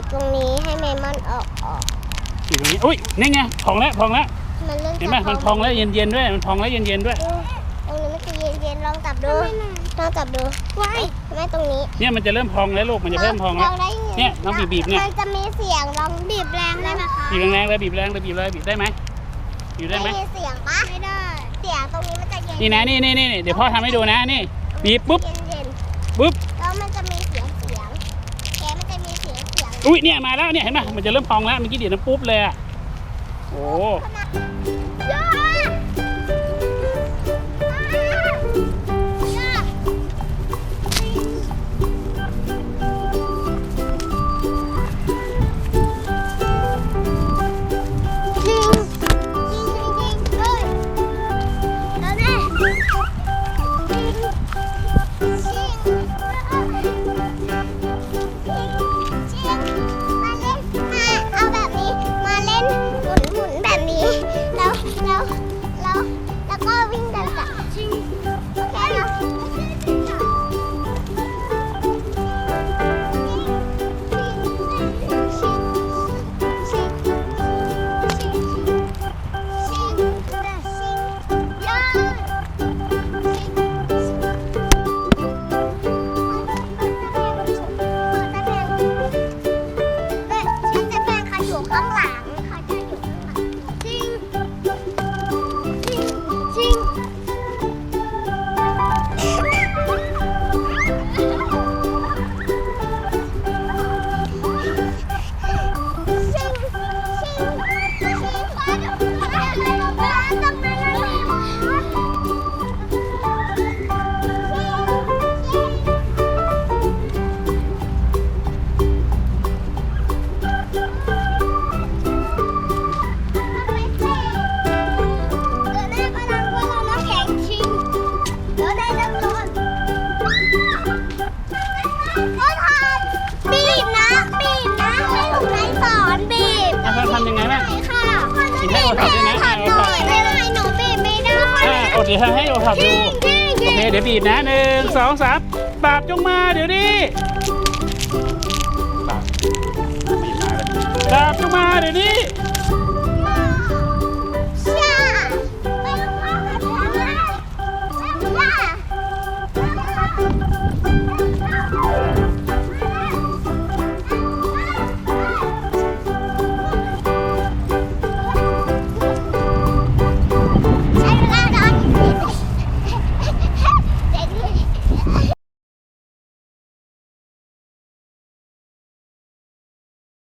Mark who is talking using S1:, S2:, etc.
S1: บตรงนี้ให้เมมอนออกออก
S2: อยู่ตรงนี้อุ้ยนี่ไงพองแล้วพองแล้ว
S1: มันเริ่ม
S2: เห็นไหมมันพองแล้วเย็นๆด้วยมันพองแล้วเย็นๆด้วย
S1: ดูตรงนี้มันจะเย็นๆลองจับดูลองจับดูว้ายแม่ตรงนี้
S2: เนี่ยมันจะเริ่มพองแล้วลูกมันจะเริ่มพองแล้ว
S1: ลได้ไง
S2: เนี่ยลองบีบๆเนี่ย
S1: มันจะมีเสียงลองบีบแรงได้ไหมคะ
S2: บีบแรงๆเลยบีบแรงเลยบีบเลยบีบได้ไหมบีบได้ไหม
S1: มีเสียงปะไม่ได้เสียงตรงนี้มันจะเย็น
S2: นี่นะนี่นี่นี่เดี๋ยวพ่อทำให้ดูนะนี่บีบปุ๊บ
S1: เย็น
S2: ปุ๊บ อุ้ยเนี่ยมาแล้วเนี่ยเห็นไหมมันจะเริ่มพองแล้วเมื่อกี้เดี๋ยวน้ำปุ๊บเลยอะโอ้ำยังไงบ้าง
S1: ค่ะ
S2: บีบให้โอท็อปด้วยนะ
S1: ถอดหน่อยไม่ได้หนูบีบไม่ได้
S2: อ่าโอเคทำให้โอทับดูโอเคเดี๋ยวบีบนะหนึ่งสองสามปราบจงมาเดี๋ยวนี้ปราบบีบมาเลยปราบจงมาเดี๋ยวนี้